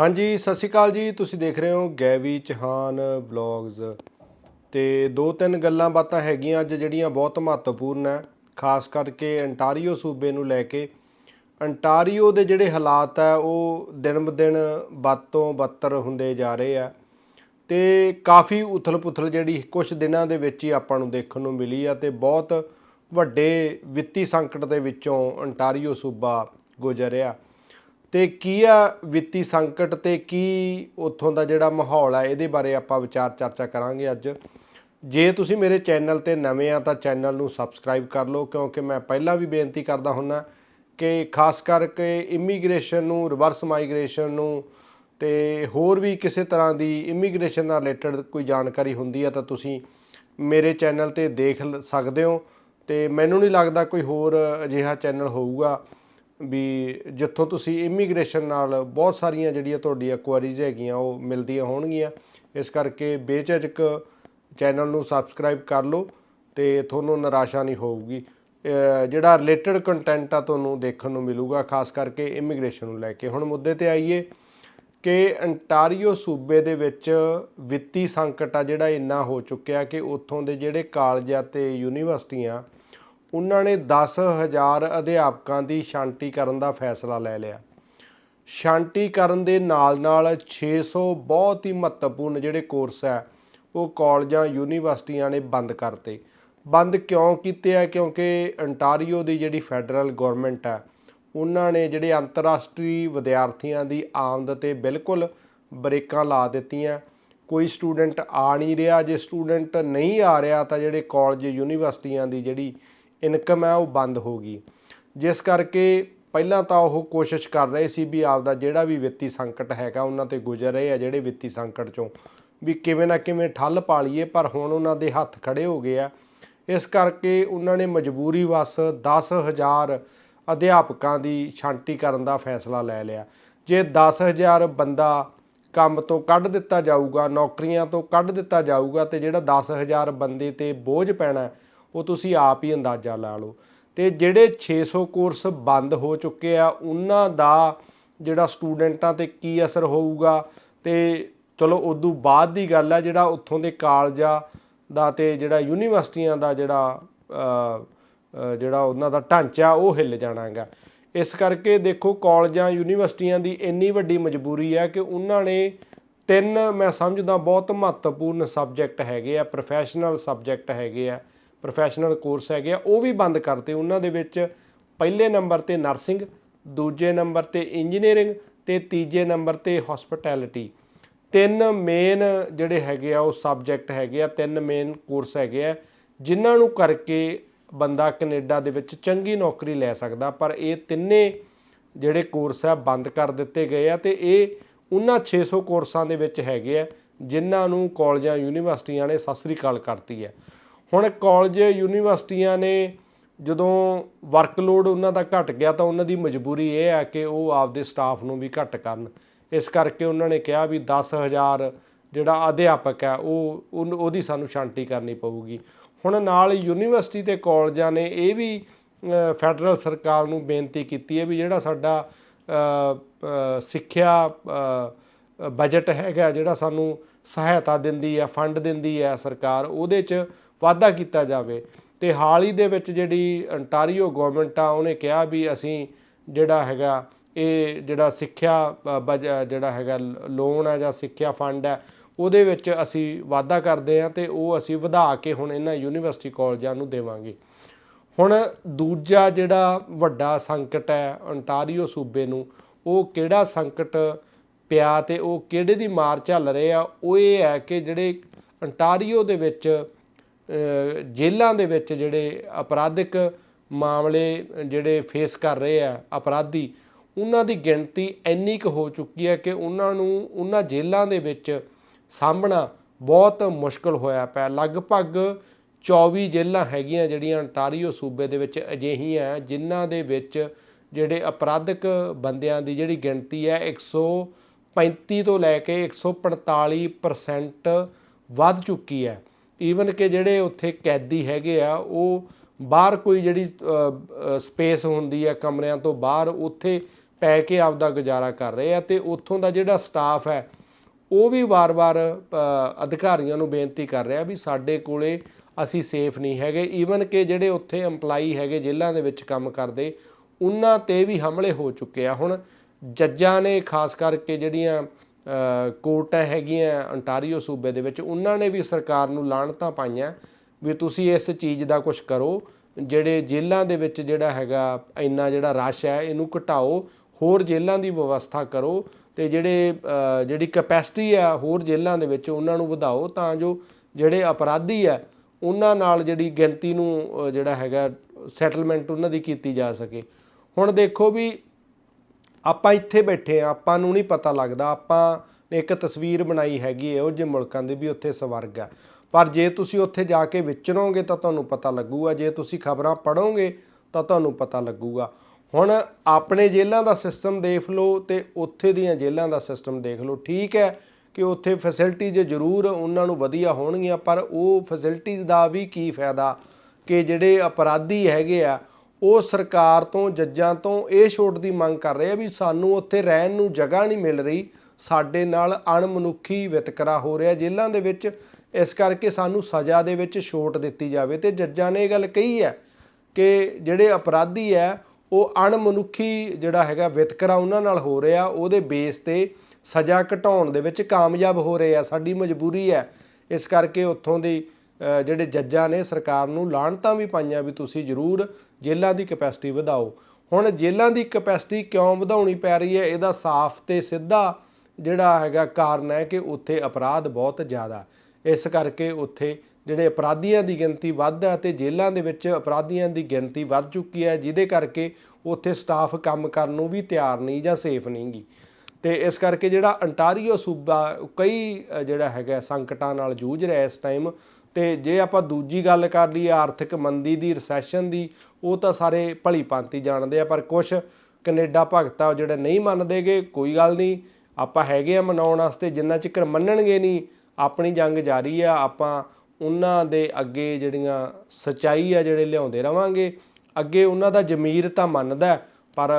ਹਾਂਜੀ, ਸਤਿ ਸ਼੍ਰੀ ਅਕਾਲ ਜੀ। ਤੁਸੀਂ ਦੇਖ ਰਹੇ ਹੋ ਗੈਵੀ ਚਹਾਨ ਵਲੌਗਸ ਤੇ ਦੋ ਤਿੰਨ ਗੱਲਾਂ ਬਾਤਾਂ ਹੈਗੀਆਂ ਅੱਜ ਜਿਹੜੀਆਂ ਬਹੁਤ ਮਹੱਤਵਪੂਰਨ ਹੈ। ਖਾਸ ਕਰਕੇ ਅੰਟਾਰੀਓ ਸੂਬੇ ਨੂੰ ਲੈ ਕੇ। ਅੰਟਾਰੀਓ ਦੇ ਜਿਹੜੇ ਹਾਲਾਤ ਹੈ, ਉਹ ਦਿਨ ਬ ਦਿਨ ਬਦ ਤੋਂ ਬੱਤਰ ਹੁੰਦੇ ਜਾ ਰਹੇ ਆ। ਤੇ ਕਾਫੀ ਉਥਲ-ਪੁਥਲ ਜਿਹੜੀ ਕੁਝ ਦਿਨਾਂ ਦੇ ਵਿੱਚ ਹੀ ਆਪਾਂ ਨੂੰ ਦੇਖਣ ਨੂੰ ਮਿਲੀ ਆ ਤੇ ਬਹੁਤ ਵੱਡੇ ਵਿੱਤੀ ਸੰਕਟ ਦੇ ਵਿੱਚੋਂ ਅੰਟਾਰੀਓ ਸੂਬਾ ਗੁਜ਼ਰਿਆ। ਤੇ ਕੀ ਆ ਵਿੱਤੀ ਸੰਕਟ ਤੇ ਕੀ ਉੱਥੋਂ ਦਾ ਜਿਹੜਾ ਮਾਹੌਲ ਹੈ ਇਹਦੇ ਬਾਰੇ ਆਪਾਂ ਵਿਚਾਰ ਚਰਚਾ ਕਰਾਂਗੇ ਅੱਜ। ਜੇ ਤੁਸੀਂ ਮੇਰੇ ਚੈਨਲ ਤੇ ਨਵੇਂ ਆ, ਤਾਂ ਚੈਨਲ ਨੂੰ ਸਬਸਕ੍ਰਾਈਬ ਕਰ ਲਓ, ਕਿਉਂਕਿ ਮੈਂ ਪਹਿਲਾਂ ਵੀ ਬੇਨਤੀ ਕਰਦਾ ਹੁੰਨਾ ਕਿ ਖਾਸ ਕਰਕੇ ਇਮੀਗ੍ਰੇਸ਼ਨ ਨੂੰ, ਰਿਵਰਸ ਮਾਈਗ੍ਰੇਸ਼ਨ ਨੂੰ ਤੇ ਹੋਰ ਵੀ ਕਿਸੇ ਤਰ੍ਹਾਂ ਦੀ ਇਮੀਗ੍ਰੇਸ਼ਨ ਨਾਲ ਰਿਲੇਟਡ ਕੋਈ ਜਾਣਕਾਰੀ ਹੁੰਦੀ ਹੈ ਤਾਂ ਤੁਸੀਂ ਮੇਰੇ ਚੈਨਲ ਤੇ ਦੇਖ ਸਕਦੇ ਹੋ। ਤੇ ਮੈਨੂੰ ਨਹੀਂ ਲੱਗਦਾ ਕੋਈ ਹੋਰ ਅਜਿਹਾ ਚੈਨਲ ਹੋਊਗਾ। ਵੀ ਜਿੱਥੋਂ ਤੁਸੀਂ ਇਮੀਗ੍ਰੇਸ਼ਨ ਨਾਲ ਬਹੁਤ ਸਾਰੀਆਂ ਜਿਹੜੀਆਂ ਤੁਹਾਡੀਆਂ ਕੁਐਰੀਜ਼ ਹੈਗੀਆਂ, ਉਹ ਮਿਲਦੀਆਂ ਹੋਣਗੀਆਂ। ਇਸ ਕਰਕੇ ਬੇਝਿਜਕ ਚੈਨਲ ਨੂੰ ਸਬਸਕ੍ਰਾਈਬ ਕਰ ਲਓ ਤੇ ਤੁਹਾਨੂੰ ਨਿਰਾਸ਼ਾ ਨਹੀਂ ਹੋਊਗੀ। ਜਿਹੜਾ ਰਿਲੇਟਡ ਕੰਟੈਂਟ ਆ ਤੁਹਾਨੂੰ ਦੇਖਣ ਨੂੰ ਮਿਲੂਗਾ, ਖਾਸ ਕਰਕੇ ਇਮੀਗ੍ਰੇਸ਼ਨ ਨੂੰ ਲੈ ਕੇ। ਹੁਣ ਮੁੱਦੇ ਤੇ ਆਈਏ ਕਿ ਅੰਟਾਰੀਓ ਸੂਬੇ ਦੇ ਵਿੱਚ ਵਿੱਤੀ ਸੰਕਟ ਆ ਜਿਹੜਾ ਇੰਨਾ ਹੋ ਚੁੱਕਿਆ ਕਿ ਉੱਥੋਂ ਦੇ ਜਿਹੜੇ ਕਾਲਜਾਂ ਤੇ ਯੂਨੀਵਰਸਿਟੀਆਂ ਉਹਨਾਂ ਨੇ 10000 ਅਧਿਆਪਕਾਂ ਦੀ ਸ਼ਾਂਤੀ ਕਰਨ ਦਾ ਫੈਸਲਾ ਲੈ ਲਿਆ। ਸ਼ਾਂਤੀ ਕਰਨ ਦੇ ਨਾਲ-ਨਾਲ 600 ਬਹੁਤ ਹੀ ਮਹੱਤਵਪੂਰਨ ਜਿਹੜੇ ਕੋਰਸ ਹੈ, ਉਹ ਕਾਲਜਾਂ, ਯੂਨੀਵਰਸਿਟੀਆਂ ਨੇ ਬੰਦ ਕਰਤੇ। ਬੰਦ ਕਿਉਂ ਕੀਤੇ ਆ? ਕਿਉਂਕਿ ਅੰਟਾਰੀਓ ਦੀ ਜਿਹੜੀ ਫੈਡਰਲ ਗਵਰਨਮੈਂਟ ਹੈ, ਉਹਨਾਂ ਨੇ ਜਿਹੜੇ ਅੰਤਰਰਾਸ਼ਟਰੀ ਵਿਦਿਆਰਥੀਆਂ ਦੀ ਆਮਦ ਤੇ ਬਿਲਕੁਲ ਬ੍ਰੇਕਾਂ ਲਾ ਦਿੱਤੀਆਂ। ਕੋਈ ਸਟੂਡੈਂਟ ਆ ਨਹੀਂ ਰਿਹਾ। ਜੇ ਸਟੂਡੈਂਟ ਨਹੀਂ ਆ ਰਿਹਾ ਤਾਂ ਜਿਹੜੇ ਕਾਲਜ, ਯੂਨੀਵਰਸਿਟੀਆਂ ਦੀ ਜਿਹੜੀ ਇਨਕਮ ਹੈ ਉਹ ਬੰਦ ਹੋ ਗਈ। ਜਿਸ ਕਰਕੇ ਪਹਿਲਾਂ ਤਾਂ ਉਹ ਕੋਸ਼ਿਸ਼ ਕਰ ਰਹੇ ਸੀ ਵੀ ਆਪਦਾ ਜਿਹੜਾ ਵੀ ਵਿੱਤੀ ਸੰਕਟ ਹੈਗਾ ਉਹਨਾਂ ਤੇ ਗੁਜ਼ਰ ਰਹੇ ਆ ਜਿਹੜੇ ਵਿੱਤੀ ਸੰਕਟ ਚੋਂ, ਵੀ ਕਿਵੇਂ ਨਾ ਕਿਵੇਂ ਠੱਲ ਪਾ ਲਈਏ, ਪਰ ਹੁਣ ਉਹਨਾਂ ਦੇ ਹੱਥ ਖੜੇ ਹੋ ਗਏ ਆ। ਇਸ ਕਰਕੇ ਉਹਨਾਂ ਨੇ ਮਜਬੂਰੀ ਵਸ 10000 ਅਧਿਆਪਕਾਂ ਦੀ ਛਾਂਟੀ ਕਰਨ ਦਾ ਫੈਸਲਾ ਲੈ ਲਿਆ। ਜੇ 10000 ਬੰਦਾ ਕੰਮ ਤੋਂ ਕੱਢ ਦਿੱਤਾ ਜਾਊਗਾ, ਨੌਕਰੀਆਂ ਤੋਂ ਕੱਢ ਦਿੱਤਾ ਜਾਊਗਾ, ਤੇ ਜਿਹੜਾ 10000 ਬੰਦੇ ਤੇ ਬੋਝ ਪੈਣਾ ਉਹ ਤੁਸੀਂ ਆਪ ਹੀ ਅੰਦਾਜ਼ਾ ਲਾ ਲਓ। ਤੇ ਜਿਹੜੇ 600 ਕੋਰਸ ਬੰਦ ਹੋ ਚੁੱਕੇ ਆ, ਉਹਨਾਂ ਦਾ ਜਿਹੜਾ ਸਟੂਡੈਂਟਾਂ ਤੇ ਕੀ ਅਸਰ ਹੋਊਗਾ? ਤੇ ਚਲੋ, ਉਦੋਂ ਬਾਅਦ ਦੀ ਗੱਲ ਆ, ਜਿਹੜਾ ਉੱਥੋਂ ਦੇ ਕਾਲਜਾਂ ਦਾ ਤੇ ਜਿਹੜਾ ਯੂਨੀਵਰਸਿਟੀਆਂ ਦਾ ਜਿਹੜਾ ਜਿਹੜਾ ਉਹਨਾਂ ਦਾ ਢਾਂਚਾ, ਉਹ ਹਿੱਲ ਜਾਣਾ ਹੈਗਾ ਇਸ ਕਰਕੇ ਦੇਖੋ, ਕਾਲਜਾਂ, ਯੂਨੀਵਰਸਿਟੀਆਂ ਦੀ ਇੰਨੀ ਵੱਡੀ ਮਜਬੂਰੀ ਹੈ ਕਿ ਉਹਨਾਂ ਨੇ ਤਿੰਨ, ਮੈਂ ਸਮਝਦਾ, ਬਹੁਤ ਮਹੱਤਵਪੂਰਨ ਸਬਜੈਕਟ ਹੈਗੇ ਆ ਪ੍ਰੋਫੈਸ਼ਨਲ ਸਬਜੈਕਟ ਹੈਗੇ ਆ। ਪ੍ਰੋਫੈਸ਼ਨਲ ਕੋਰਸ ਹੈਗੇ ਆ, ਉਹ ਵੀ ਬੰਦ ਕਰਤੇ। ਉਹਨਾਂ ਦੇ ਵਿੱਚ ਪਹਿਲੇ ਨੰਬਰ ਤੇ ਨਰਸਿੰਗ ਦੂਜੇ ਨੰਬਰ ਤੇ ਇੰਜੀਨੀਅਰਿੰਗ ਤੇ ਤੀਜੇ ਨੰਬਰ ਤੇ ਹਸਪਿਟੈਲਿਟੀ ਤਿੰਨ ਮੇਨ ਜਿਹੜੇ ਹੈਗੇ ਆ, ਉਹ ਸਬਜੈਕਟ ਹੈਗੇ ਆ, ਤਿੰਨ ਮੇਨ ਕੋਰਸ ਹੈਗੇ ਆ, ਜਿਨ੍ਹਾਂ ਨੂੰ ਕਰਕੇ ਬੰਦਾ ਕੈਨੇਡਾ ਦੇ ਵਿੱਚ ਚੰਗੀ ਨੌਕਰੀ ਲੈ ਸਕਦਾ। ਪਰ ਇਹ ਤਿੰਨੇ ਜਿਹੜੇ ਕੋਰਸ ਆ, ਬੰਦ ਕਰ ਦਿੱਤੇ ਗਏ ਆ ਤੇ ਇਹ ਉਹਨਾਂ 600 ਕੋਰਸਾਂ ਦੇ ਵਿੱਚ ਹੈਗੇ ਆ, ਜਿਨ੍ਹਾਂ ਨੂੰ ਕਾਲਜਾਂ, ਯੂਨੀਵਰਸਿਟੀਆਂ ਨੇ ਸਤਿ ਸ੍ਰੀ ਅਕਾਲ ਕਰਤੀ ਹੈ ਹੁਣ ਕਾਲਜ, ਯੂਨੀਵਰਸਿਟੀਆਂ ਨੇ ਜਦੋਂ ਵਰਕਲੋਡ ਉਹਨਾਂ ਦਾ ਘਟ ਗਿਆ ਤਾਂ ਉਹਨਾਂ ਦੀ ਮਜਬੂਰੀ ਇਹ ਹੈ ਕਿ ਉਹ ਆਪਦੇ ਸਟਾਫ ਨੂੰ ਵੀ ਘੱਟ ਕਰਨ। ਇਸ ਕਰਕੇ ਉਹਨਾਂ ਨੇ ਕਿਹਾ ਵੀ 10000 ਜਿਹੜਾ ਅਧਿਆਪਕ ਹੈ, ਉਹ ਉਹਨ- ਉਹਦੀ ਸਾਨੂੰ ਸ਼ਾਂਤੀ ਕਰਨੀ ਪਊਗੀ। ਹੁਣ ਨਾਲ ਯੂਨੀਵਰਸਿਟੀ ਤੇ ਕਾਲਜਾਂ ਨੇ ਇਹ ਵੀ ਫੈਡਰਲ ਸਰਕਾਰ ਨੂੰ ਬੇਨਤੀ ਕੀਤੀ ਹੈ ਵੀ ਜਿਹੜਾ ਸਾਡਾ ਸਿੱਖਿਆ ਬਜਟ ਹੈਗਾ, ਜਿਹੜਾ ਸਾਨੂੰ ਸਹਾਇਤਾ ਦਿੰਦੀ ਹੈ, ਫੰਡ ਦਿੰਦੀ ਹੈ ਸਰਕਾਰ, ਉਹਦੇ 'ਚ ਵਾਧਾ ਕੀਤਾ ਜਾਵੇ। ਤੇ ਹਾਲ ਹੀ ਦੇ ਵਿੱਚ ਜਿਹੜੀ ਅੰਟਾਰੀਓ ਗਵਰਨਮੈਂਟ ਆ ਉਹਨੇ ਕਿਹਾ ਵੀ ਅਸੀਂ ਜਿਹੜਾ ਹੈਗਾ ਇਹ ਜਿਹੜਾ ਸਿੱਖਿਆ ਅ, ਬਜ- ਜਿਹੜਾ ਹੈਗਾ ਲੋਨ ਹੈ ਜਾਂ ਸਿੱਖਿਆ ਫੰਡ ਹੈ ਉਹਦੇ ਵਿੱਚ ਅਸੀਂ ਵਾਧਾ ਕਰਦੇ ਹਾਂ ਤੇ ਉਹ ਅਸੀਂ ਵਧਾ ਕੇ ਹੁਣ ਇਹਨਾਂ ਯੂਨੀਵਰਸਿਟੀ ਕਾਲਜਾਂ ਨੂੰ ਦੇਵਾਂਗੇ। ਹੁਣ ਦੂਜਾ ਜਿਹੜਾ ਵੱਡਾ ਸੰਕਟ ਹੈ ਅੰਟਾਰੀਓ ਸੂਬੇ ਨੂੰ ਉਹ ਕਿਹੜਾ ਸੰਕਟ ਪਿਆ ਤੇ ਉਹ ਕਿਹੜੇ ਦੀ ਮਾਰ ਝੱਲ ਰਹੇ ਆ ਉਹ ਇਹ ਹੈ ਕਿ ਜਿਹੜੇ ਅੰਟਾਰੀਓ ਦੇ ਵਿੱਚ ਜੇਲ੍ਹਾਂ ਦੇ ਵਿੱਚ ਜਿਹੜੇ ਅਪਰਾਧਿਕ ਮਾਮਲੇ ਜਿਹੜੇ ਫੇਸ ਕਰ ਰਹੇ ਆ, ਅਪਰਾਧੀ, ਉਹਨਾਂ ਦੀ ਗਿਣਤੀ ਇੰਨੀ ਕੁ ਹੋ ਚੁੱਕੀ ਹੈ ਕਿ ਉਹਨਾਂ ਨੂੰ, ਉਹਨਾਂ ਜੇਲ੍ਹਾਂ ਦੇ ਵਿੱਚ ਸਾਂਭਣਾ ਬਹੁਤ ਮੁਸ਼ਕਲ ਹੋਇਆ ਪਿਆ। ਲਗਭਗ 24 ਜੇਲ੍ਹਾਂ ਹੈਗੀਆਂ ਜਿਹੜੀਆਂ ਅੰਟਾਰੀਓ ਸੂਬੇ ਦੇ ਵਿੱਚ ਅਜਿਹੀਆਂ ਜਿਨ੍ਹਾਂ ਦੇ ਵਿੱਚ ਜਿਹੜੇ ਅਪਰਾਧਿਕ ਬੰਦਿਆਂ ਦੀ ਜਿਹੜੀ ਗਿਣਤੀ ਹੈ 135 ਤੋਂ ਲੈ ਕੇ 145% ਵੱਧ ਚੁੱਕੀ ਹੈ। ਈਵਨ ਕਿ ਜਿਹੜੇ ਉੱਥੇ ਕੈਦੀ ਹੈਗੇ ਆ, ਉਹ ਬਾਹਰ ਕੋਈ ਜਿਹੜੀ ਸਪੇਸ ਹੁੰਦੀ ਹੈ ਕਮਰਿਆਂ ਤੋਂ ਬਾਹਰ, ਉੱਥੇ ਪੈ ਕੇ ਆਪਦਾ ਗੁਜ਼ਾਰਾ ਕਰ ਰਹੇ ਆ ਤੇ ਉੱਥੋਂ ਦਾ ਜਿਹੜਾ ਸਟਾਫ ਹੈ, ਉਹ ਵੀ ਵਾਰ-ਵਾਰ ਅਧਿਕਾਰੀਆਂ ਨੂੰ ਬੇਨਤੀ ਕਰ ਰਿਹਾ ਵੀ ਸਾਡੇ ਕੋਲੇ ਅਸੀਂ ਸੇਫ ਨਹੀਂ ਹੈਗੇ। ਈਵਨ ਕਿ ਜਿਹੜੇ ਉੱਥੇ EMPLOYE ਹੈਗੇ, ਜੇਲ੍ਹਾਂ ਦੇ ਵਿੱਚ ਕੰਮ ਕਰਦੇ, ਉਹਨਾਂ ਤੇ ਵੀ ਹਮਲੇ ਹੋ ਚੁੱਕੇ ਆ। ਹੁਣ ਜੱਜਾਂ ਨੇ ਖਾਸ ਕਰਕੇ ਜਿਹੜੀਆਂ ਕੋਰਟਾਂ ਹੈਗੀਆਂ ਅੰਟਾਰੀਓ ਸੂਬੇ ਦੇ ਵਿੱਚ, ਉਹਨਾਂ ਨੇ ਵੀ ਸਰਕਾਰ ਨੂੰ ਲਾਣਤਾਂ ਪਾਈਆਂ ਵੀ ਤੁਸੀਂ ਇਸ ਚੀਜ਼ ਦਾ ਕੁਝ ਕਰੋ, ਜਿਹੜੇ ਜੇਲ੍ਹਾਂ ਦੇ ਵਿੱਚ ਜਿਹੜਾ ਹੈਗਾ, ਇੰਨਾ ਜਿਹੜਾ ਰਸ਼ ਹੈ, ਇਹਨੂੰ ਘਟਾਓ, ਹੋਰ ਜੇਲ੍ਹਾਂ ਦੀ ਵਿਵਸਥਾ ਕਰੋ ਤੇ ਜਿਹੜੇ ਜਿਹੜੀ ਕੈਪੈਸਿਟੀ ਆ ਹੋਰ ਜੇਲ੍ਹਾਂ ਦੇ ਵਿੱਚ ਉਹਨਾਂ ਨੂੰ ਵਧਾਓ, ਤਾਂ ਜੋ ਜਿਹੜੇ ਅਪਰਾਧੀ ਆ, ਉਹਨਾਂ ਨਾਲ ਜਿਹੜੀ ਗਿਣਤੀ ਨੂੰ ਜਿਹੜਾ ਹੈਗਾ, ਸੈਟਲਮੈਂਟ ਉਹਨਾਂ ਦੀ ਕੀਤੀ ਜਾ ਸਕੇ। ਹੁਣ ਦੇਖੋ ਵੀ ਆਪਾਂ ਇੱਥੇ ਬੈਠੇ ਆ, ਆਪਾਂ ਨੂੰ ਨਹੀਂ ਪਤਾ ਲੱਗਦਾ, ਆਪਾਂ ਨੇ ਇੱਕ ਤਸਵੀਰ ਬਣਾਈ ਹੈਗੀ ਹੈ, ਉਹ ਜਿਹੇ ਮੁਲਕਾਂ ਦੀ ਵੀ ਉੱਥੇ ਸਵਰਗ ਆ ਪਰ ਜੇ ਤੁਸੀਂ ਉੱਥੇ ਜਾ ਕੇ ਵਿਚਰੋਗੇ ਤਾਂ ਤੁਹਾਨੂੰ ਪਤਾ ਲੱਗੂਗਾ, ਜੇ ਤੁਸੀਂ ਖਬਰਾਂ ਪੜੋਗੇ ਤਾਂ ਤੁਹਾਨੂੰ ਪਤਾ ਲੱਗੂਗਾ। ਹੁਣ ਆਪਣੇ ਜੇਲ੍ਹਾਂ ਦਾ ਸਿਸਟਮ ਦੇਖ ਲਓ ਤੇ ਉੱਥੇ ਦੀਆਂ ਜੇਲ੍ਹਾਂ ਦਾ ਸਿਸਟਮ ਦੇਖ ਲਓ, ਠੀਕ ਹੈ ਕਿ ਉੱਥੇ ਫੈਸਿਲਿਟੀਜ਼ ਜ਼ਰੂਰ ਉਹਨਾਂ ਨੂੰ ਵਧੀਆ ਹੋਣਗੀਆਂ, ਪਰ ਉਹ ਫੈਸਿਲਿਟੀਜ਼ ਦਾ ਵੀ ਕੀ ਫਾਇਦਾ ਕਿ ਜਿਹੜੇ ਅਪਰਾਧੀ ਹੈਗੇ ਆ ਉਹ ਸਰਕਾਰ ਤੋਂ, ਜੱਜਾਂ ਤੋਂ ਇਹ ਛੋਟ ਦੀ ਮੰਗ ਕਰ ਰਹੇ ਆ ਵੀ ਸਾਨੂੰ ਉੱਥੇ ਰਹਿਣ ਨੂੰ ਜਗ੍ਹਾ ਨਹੀਂ ਮਿਲ ਰਹੀ। ਸਾਡੇ ਨਾਲ ਅਣਮਨੁੱਖੀ ਵਿਤਕਰਾ ਹੋ ਰਿਹਾ। ਜੇਲ੍ਹਾਂ ਦੇ ਵਿੱਚ ਇਸ ਕਰਕੇ ਸਾਨੂੰ ਸਜ਼ਾ ਦੇ ਵਿੱਚ ਛੋਟ ਦਿੱਤੀ ਜਾਵੇ। ਤੇ ਜੱਜਾਂ ਨੇ ਇਹ ਗੱਲ ਕਹੀ ਹੈ ਕਿ ਜਿਹੜੇ ਅਪਰਾਧੀ ਹੈ, ਉਹ ਅਣਮਨੁੱਖੀ ਜਿਹੜਾ ਹੈਗਾ ਵਿਤਕਰਾ ਉਹਨਾਂ ਨਾਲ ਹੋ ਰਿਹਾ। ਉਹਦੇ ਬੇਸ ਤੇ ਸਜ਼ਾ ਘਟਾਉਣ ਦੇ ਵਿੱਚ ਕਾਮਯਾਬ ਹੋ ਰਹੇ ਆ। ਸਾਡੀ ਮਜਬੂਰੀ ਹੈ। ਇਸ ਕਰਕੇ ਉੱਥੋਂ ਦੀ ਜਿਹੜੇ ਜੱਜਾਂ ਨੇ ਸਰਕਾਰ ਨੂੰ ਲਾਹਣਤਾਂ ਵੀ ਪਾਈਆਂ ਵੀ ਤੁਸੀਂ ਜ਼ਰੂਰ ਜੇਲ੍ਹਾਂ ਦੀ ਕਪੈਸਿਟੀ ਵਧਾਓ। ਹੁਣ ਜੇਲ੍ਹਾਂ ਦੀ ਕਪੈਸਿਟੀ ਕਿਉਂ ਵਧਾਉਣੀ ਪੈ ਰਹੀ ਹੈ? ਇਹਦਾ ਸਾਫ਼ ਤੇ ਸਿੱਧਾ ਜਿਹੜਾ ਹੈਗਾ ਕਾਰਨ ਹੈ ਕਿ ਉੱਥੇ ਅਪਰਾਧ ਬਹੁਤ ਜ਼ਿਆਦਾ ਇਸ ਕਰਕੇ ਉੱਥੇ ਜਿਹੜੇ ਅਪਰਾਧੀਆਂ ਦੀ ਗਿਣਤੀ ਵੱਧ ਹੈ ਤੇ ਜੇਲ੍ਹਾਂ ਦੇ ਵਿੱਚ ਅਪਰਾਧੀਆਂ ਦੀ ਗਿਣਤੀ ਵੱਧ ਚੁੱਕੀ ਹੈ, ਜਿਹਦੇ ਕਰਕੇ ਉੱਥੇ ਸਟਾਫ ਕੰਮ ਕਰਨ ਨੂੰ ਵੀ ਤਿਆਰ ਨਹੀਂ ਜਾਂ ਸੇਫ ਨਹੀਂਗੀ ਤੇ ਇਸ ਕਰਕੇ ਜਿਹੜਾ ਅੰਟਾਰੀਓ ਸੂਬਾ, ਕਈ ਜਿਹੜਾ ਹੈਗਾ ਸੰਕਟਾਂ ਨਾਲ ਜੂਝ ਰਿਹਾ ਇਸ ਟਾਈਮ ਤੇ ਜੇ ਆਪਾਂ ਦੂਜੀ ਗੱਲ ਕਰ ਲਈਏ ਆਰਥਿਕ ਮੰਦੀ ਦੀ ਰਿਸੈਸ਼ਨ ਦੀ, ਉਹ ਤਾਂ ਸਾਰੇ ਭਲੀ ਭਾਂਤੀ ਜਾਣਦੇ ਆ, ਪਰ ਕੁਝ ਕੈਨੇਡਾ ਭਗਤ ਜਿਹੜੇ ਨਹੀਂ ਮੰਨਦੇਗੇ, ਕੋਈ ਗੱਲ ਨਹੀਂ। ਆਪਾਂ ਹੈਗੇ ਆ ਮਨਾਉਣ ਵਾਸਤੇ, ਜਿੰਨਾ ਚਿਕਰ ਮੰਨਣਗੇ ਨਹੀਂ, ਆਪਣੀ ਜੰਗ ਜਾਰੀ ਆ, ਆਪਾਂ ਉਹਨਾਂ ਦੇ ਅੱਗੇ ਜਿਹੜੀਆਂ ਸਚਾਈ ਆ ਜਿਹੜੇ ਲਿਆਉਂਦੇ ਰਵਾਂਗੇ। ਅੱਗੇ ਉਹਨਾਂ ਦਾ ਜ਼ਮੀਰ ਤਾਂ ਮੰਨਦਾ, ਪਰ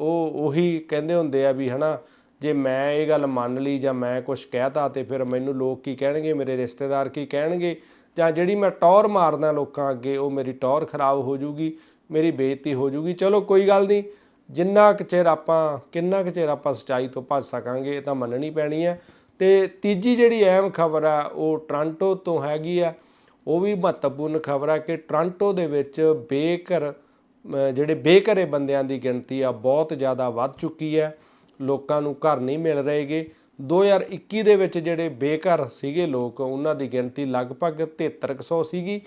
ਉਹ ਉਹੀ ਕਹਿੰਦੇ ਹੁੰਦੇ ਆ ਵੀ ਹਨਾ ਜੇ ਮੈਂ ਇਹ ਗੱਲ ਮੰਨ ਲਈ ਜਾਂ ਮੈਂ ਕੁਝ ਕਹਿਤਾ ਤੇ ਫਿਰ ਮੈਨੂੰ ਲੋਕ ਕੀ ਕਹਿਣਗੇ, ਮੇਰੇ ਰਿਸ਼ਤੇਦਾਰ ਕੀ ਕਹਿਣਗੇ? ਜਾਂ ਜਿਹੜੀ ਮੈਂ ਟੌਰ ਮਾਰਦਾ ਲੋਕਾਂ ਅੱਗੇ, ਉਹ ਮੇਰੀ ਟੌਰ ਖਰਾਬ ਹੋ ਜੂਗੀ, ਮੇਰੀ ਬੇਇੱਜ਼ਤੀ ਹੋ ਜੂਗੀ? ਚਲੋ ਕੋਈ ਗੱਲ ਨਹੀਂ। ਜਿੰਨਾ ਕੁ ਚਿਰ ਆਪਾਂ, ਕਿੰਨਾ ਕੁ ਚਿਰ ਆਪਾਂ ਸੱਚਾਈ ਤੋਂ ਭੱਜ ਸਕਾਂਗੇ, ਇਹ ਤਾਂ ਮੰਨਣੀ ਪੈਣੀ ਹੈ ਤੇ ਤੀਜੀ ਜਿਹੜੀ ਅਹਿਮ ਖਬਰ ਆ, ਉਹ ਟ੍ਰਾਂਟੋ ਤੋਂ ਹੈਗੀ ਆ। ਉਹ ਵੀ ਮਹੱਤਵਪੂਰਨ ਖਬਰ ਆ ਕਿ ਟ੍ਰਾਂਟੋ ਦੇ ਵਿੱਚ ਬੇਘਰ ਜਿਹੜੇ ਬੇਘਰੇ ਬੰਦਿਆਂ ਦੀ ਗਿਣਤੀ ਆ, ਬਹੁਤ ਜ਼ਿਆਦਾ ਵੱਧ ਚੁੱਕੀ ਹੈ ਲੋਕਾਂ ਨੂੰ ਘਰ ਨਹੀਂ ਮਿਲ ਰਹੇਗੇ। 2021 ਦੇ ਵਿੱਚ ਜਿਹੜੇ ਬੇਘਰ ਸੀਗੇ ਲੋਕ, ਉਹਨਾਂ ਦੀ ਗਿਣਤੀ ਲਗਭਗ 7300 ਸੀਗੀ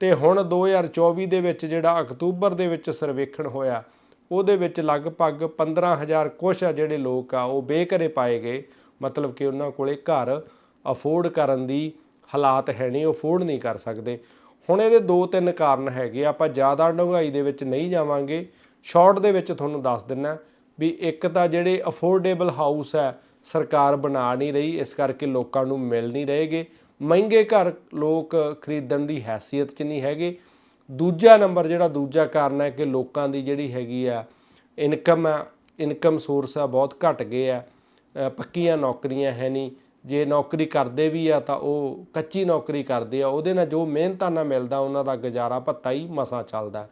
ਤੇ ਹੁਣ 2024 ਦੇ ਵਿੱਚ ਜਿਹੜਾ ਅਕਤੂਬਰ ਦੇ ਵਿੱਚ ਸਰਵੇਖਣ ਹੋਇਆ, ਉਹਦੇ ਵਿੱਚ ਲਗਭਗ 15000 ਕੁਛ ਆ ਜਿਹੜੇ ਲੋਕ ਆ, ਉਹ ਬੇਘਰੇ ਪਾਏ ਗਏ। ਮਤਲਬ ਕਿ ਉਹਨਾਂ ਕੋਲੇ ਘਰ ਅਫੋਰਡ ਕਰਨ ਦੀ ਹਾਲਾਤ ਹੈ ਨਹੀਂ, ਉਹ ਅਫੋਰਡ ਨਹੀਂ ਕਰ ਸਕਦੇ। ਹੁਣ ਇਹਦੇ ਦੋ ਤਿੰਨ ਕਾਰਨ ਹੈਗੇ ਆਪਾਂ ਜ਼ਿਆਦਾ ਡੂੰਘਾਈ ਦੇ ਵਿੱਚ ਨਹੀਂ ਜਾਵਾਂਗੇ। ਸ਼ਾਰਟ ਦੇ ਵਿੱਚ ਤੁਹਾਨੂੰ ਦੱਸ ਦਿੰਨਾ ਵੀ ਇੱਕ ਤਾਂ ਜਿਹੜੇ ਅਫੋਰਡੇਬਲ ਹਾਊਸ ਹੈ, ਸਰਕਾਰ ਬਣਾ ਨਹੀਂ ਰਹੀ, ਇਸ ਕਰਕੇ ਲੋਕਾਂ ਨੂੰ ਮਿਲ ਨਹੀਂ ਰਹੇਗੇ। ਮਹਿੰਗੇ ਘਰ ਲੋਕ ਖਰੀਦਣ ਦੀ ਹੈਸੀਅਤ 'ਚ ਨਹੀਂ ਹੈਗੇ। ਦੂਜਾ ਨੰਬਰ ਜਿਹੜਾ ਦੂਜਾ ਕਾਰਨ ਹੈ ਕਿ ਲੋਕਾਂ ਦੀ ਜਿਹੜੀ ਹੈਗੀ ਆ ਇਨਕਮ ਆ, ਇਨਕਮ ਸੋਰਸ ਆ ਬਹੁਤ ਘਟ ਗਏ ਆ। ਪੱਕੀਆਂ ਨੌਕਰੀਆਂ ਹੈ ਨਹੀਂ। ਜੇ ਨੌਕਰੀ ਕਰਦੇ ਵੀ ਆ ਤਾਂ ਉਹ ਕੱਚੀ ਨੌਕਰੀ ਕਰਦੇ ਆ, ਉਹਦੇ ਨਾਲ ਜੋ ਮਿਹਨਤਾਂ ਨਾਲ ਮਿਲਦਾ, ਉਹਨਾਂ ਦਾ ਗੁਜ਼ਾਰਾ ਭੱਤਾ ਹੀ ਮਸਾਂ ਚੱਲਦਾ। ਹੈ।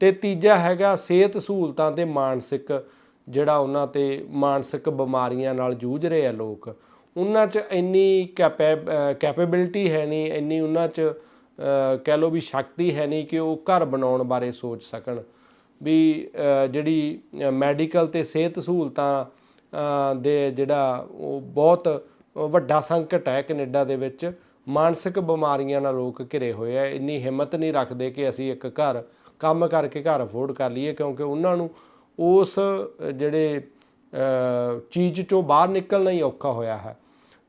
ਤੇ ਤੀਜਾ ਹੈਗਾ ਸਿਹਤ ਸਹੂਲਤਾਂ ਤੇ ਮਾਨਸਿਕ ਜਿਹੜਾ ਉਹਨਾਂ ਤੇ ਮਾਨਸਿਕ ਬਿਮਾਰੀਆਂ ਨਾਲ ਜੂਝ ਰਹੇ ਆ ਲੋਕ, ਉਹਨਾਂ 'ਚ ਇੰਨੀ ਕੈਪੇਬਿਲਿਟੀ ਹੈ ਨਹੀਂ, ਇੰਨੀ ਉਹਨਾਂ 'ਚ ਕਹਿ ਲਓ ਵੀ ਸ਼ਕਤੀ ਹੈ ਨਹੀਂ ਕਿ ਉਹ ਘਰ ਬਣਾਉਣ ਬਾਰੇ ਸੋਚ ਸਕਣ। ਵੀ ਜਿਹੜੀ ਮੈਡੀਕਲ ਤੇ ਸਿਹਤ ਸਹੂਲਤਾਂ ਦੇ ਜਿਹੜਾ ਉਹ ਬਹੁਤ ਵੱਡਾ ਸੰਕਟ ਹੈ ਕੈਨੇਡਾ ਦੇ ਵਿੱਚ, ਮਾਨਸਿਕ ਬਿਮਾਰੀਆਂ ਨਾਲ ਲੋਕ ਘਿਰੇ ਹੋਏ ਆ। ਇੰਨੀ ਹਿੰਮਤ ਨਹੀਂ ਰੱਖਦੇ ਕਿ ਅਸੀਂ ਇੱਕ ਘਰ, ਕੰਮ ਕਰਕੇ ਘਰ ਅਫੋਰਡ ਕਰ ਲਈਏ, ਕਿਉਂਕਿ ਉਹਨਾਂ ਨੂੰ ਉਸ ਜਿਹੜੇ ਚੀਜ਼ ਚੋਂ ਬਾਹਰ ਨਿਕਲਣਾ ਹੀ ਔਖਾ ਹੋਇਆ ਹੈ।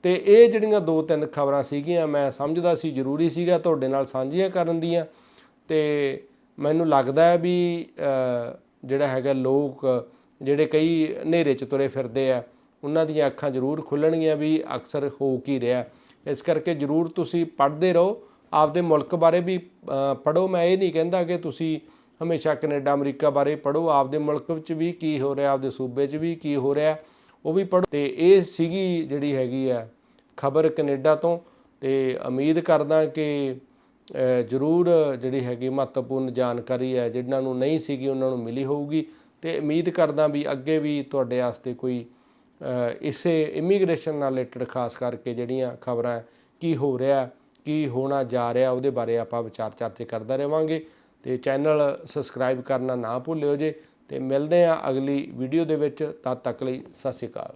ਤੇ ਇਹ ਜਿਹੜੀਆਂ ਦੋ ਤਿੰਨ ਖਬਰਾਂ ਸੀਗੀਆਂ, ਮੈਂ ਸਮਝਦਾ ਸੀ ਜ਼ਰੂਰੀ ਸੀਗਾ, ਤੁਹਾਡੇ ਨਾਲ ਸਾਂਝੀਆਂ ਕਰਨ ਦੀਆਂ। ਤੇ ਮੈਨੂੰ ਲੱਗਦਾ ਹੈ ਵੀ ਜਿਹੜਾ ਹੈਗਾ ਲੋਕ, ਜਿਹੜੇ ਕਈ ਹਨੇਰੇ 'ਚ ਤੁਰੇ ਫਿਰਦੇ ਆ, ਉਹਨਾਂ ਦੀਆਂ ਅੱਖਾਂ ਜ਼ਰੂਰ ਖੁੱਲਣਗੀਆਂ ਵੀ ਅਕਸਰ ਹੋ ਕੀ ਰਿਹਾ। ਇਸ ਕਰਕੇ ਜ਼ਰੂਰ ਤੁਸੀਂ ਪੜ੍ਹਦੇ ਰਹੋ। ਆਪਦੇ ਮੁਲਕ ਬਾਰੇ ਵੀ ਪੜੋ ਮੈਂ ਇਹ ਨਹੀਂ ਕਹਿੰਦਾ ਕਿ ਤੁਸੀਂ ਹਮੇਸ਼ਾ ਕੈਨੇਡਾ, ਅਮਰੀਕਾ ਬਾਰੇ ਪੜੋ ਆਪਦੇ ਮੁਲਕ ਵਿੱਚ ਵੀ ਕੀ ਹੋ ਰਿਹਾ, ਆਪਦੇ ਸੂਬੇ 'ਚ ਵੀ ਕੀ ਹੋ ਰਿਹਾ, ਉਹ ਵੀ ਪੜੋ ਤੇ ਇਹ ਸੀਗੀ ਜਿਹੜੀ ਹੈਗੀ ਆ ਖਬਰ ਕੈਨੇਡਾ ਤੋਂ। ਤੇ ਉਮੀਦ ਕਰਦਾ ਕਿ ਜ਼ਰੂਰ ਜਿਹੜੀ ਹੈਗੀ ਮਹੱਤਵਪੂਰਨ ਜਾਣਕਾਰੀ ਹੈ ਜਿਨ੍ਹਾਂ ਨੂੰ ਨਹੀਂ ਸੀਗੀ, ਉਹਨਾਂ ਨੂੰ ਮਿਲੀ ਹੋਊਗੀ। ਤੇ ਉਮੀਦ ਕਰਦਾ ਵੀ ਅੱਗੇ ਵੀ ਤੁਹਾਡੇ ਵਾਸਤੇ ਕੋਈ ਇਸੇ ਇਮੀਗ੍ਰੇਸ਼ਨ ਨਾਲ ਰਿਲੇਟਡ ਖਾਸ ਕਰਕੇ ਜਿਹੜੀਆਂ ਖਬਰਾਂ ਕੀ ਹੋ ਰਿਹਾ, ਕੀ ਹੋਣਾ ਜਾ ਰਿਹਾ, ਉਹਦੇ ਬਾਰੇ ਆਪਾਂ ਵਿਚਾਰ ਚਰਚੇ ਕਰਦਾ ਰਹਾਂਗੇ। ਤੇ ਚੈਨਲ ਸਬਸਕ੍ਰਾਈਬ ਕਰਨਾ ਨਾ ਭੁੱਲਿਓ ਜੇ ਤੇ ਮਿਲਦੇ ਆ ਅਗਲੀ ਵੀਡੀਓ ਦੇ ਵਿੱਚ, ਤਦ ਤੱਕ ਲਈ ਸਤਿ ਸ਼੍ਰੀ ਅਕਾਲ।